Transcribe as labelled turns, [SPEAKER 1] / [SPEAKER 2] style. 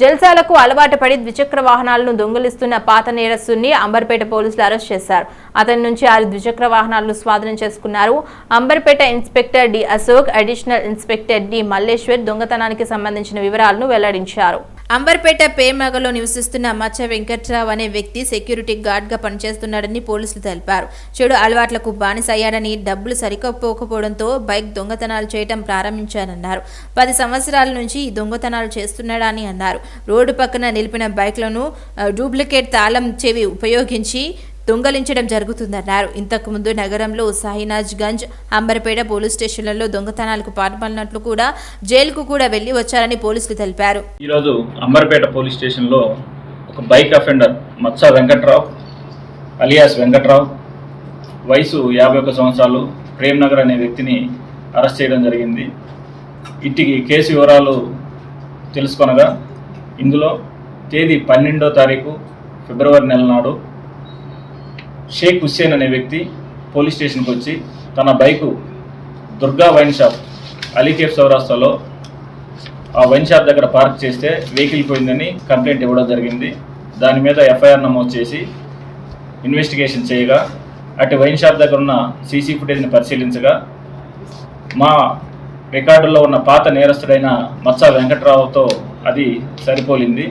[SPEAKER 1] జల్సాలకు అలవాటు పడి ద్విచక్ర వాహనాలను దొంగిలిస్తున్న పాత నేరస్తుని అంబర్పేట పోలీసులు అరెస్ట్ చేశారు. అతని నుంచి ఆరు ద్విచక్ర వాహనాలను స్వాధీనం చేసుకున్నారు. Amberpet inspector D Ashok additional inspector D Malleshwar దొంగతనానికి సంబంధించిన వివరాలను వెల్లడించారు. అంబర్పేట పేమగలో నివసిస్తున్న మచ్చ వెంకట్రావు అనే వ్యక్తి సెక్యూరిటీ గార్డ్గా పనిచేస్తున్నాడని పోలీసులు తెలిపారు. చెడు అలవాట్లకు బానిస అయ్యాడని డబ్బులు సరికపోకపోవడంతో బైక్ దొంగతనాలు చేయటం ప్రారంభించారన్నారు. పది సంవత్సరాల నుంచి ఈ దొంగతనాలు చేస్తున్నాడని అన్నారు. రోడ్డు పక్కన నిలిపిన బైక్లను డూప్లికేట్ తాళం చెవి ఉపయోగించి దొంగలించడం జరుగుతుందన్నారు. ఇంతకుముందు నగరంలో సాయినాజ్ గంజ్ అంబర్పేట పోలీస్ స్టేషన్లలో దొంగతనాలకు పాల్పడినట్లు కూడా జైలుకు కూడా వెళ్ళి వచ్చారని పోలీసులు తెలిపారు.
[SPEAKER 2] ఈరోజు అంబర్పేట పోలీస్ స్టేషన్లో ఒక bike offender Matsa Venkatrao alias Venkatrao వయసు యాభై ఒక్క సంవత్సరాలు ప్రేమ్ నగర్ అనే వ్యక్తిని అరెస్ట్ చేయడం జరిగింది. ఇట్టికి కేసు వివరాలు తెలుసుకొనగా ఇందులో తేదీ పన్నెండో తారీఖు ఫిబ్రవరి నెల నాడు షేక్ హుస్సేన్ అనే వ్యక్తి పోలీస్ స్టేషన్కి వచ్చి తన bike Durga wine shop Ali cafe సౌరాష్ట్రలో ఆ వైన్ షాప్ దగ్గర పార్క్ చేస్తే వెహికల్ పోయిందని కంప్లైంట్ ఇవ్వడం జరిగింది. దాని మీద ఎఫ్ఐఆర్ నమోదు చేసి ఇన్వెస్టిగేషన్ చేయగా అటు వైన్ షాప్ దగ్గర ఉన్న సీసీ ఫుటేజ్ని పరిశీలించగా మా రికార్డుల్లో ఉన్న పాత నేరస్తుడైన మత్స వెంకట్రావుతో అది సరిపోలింది.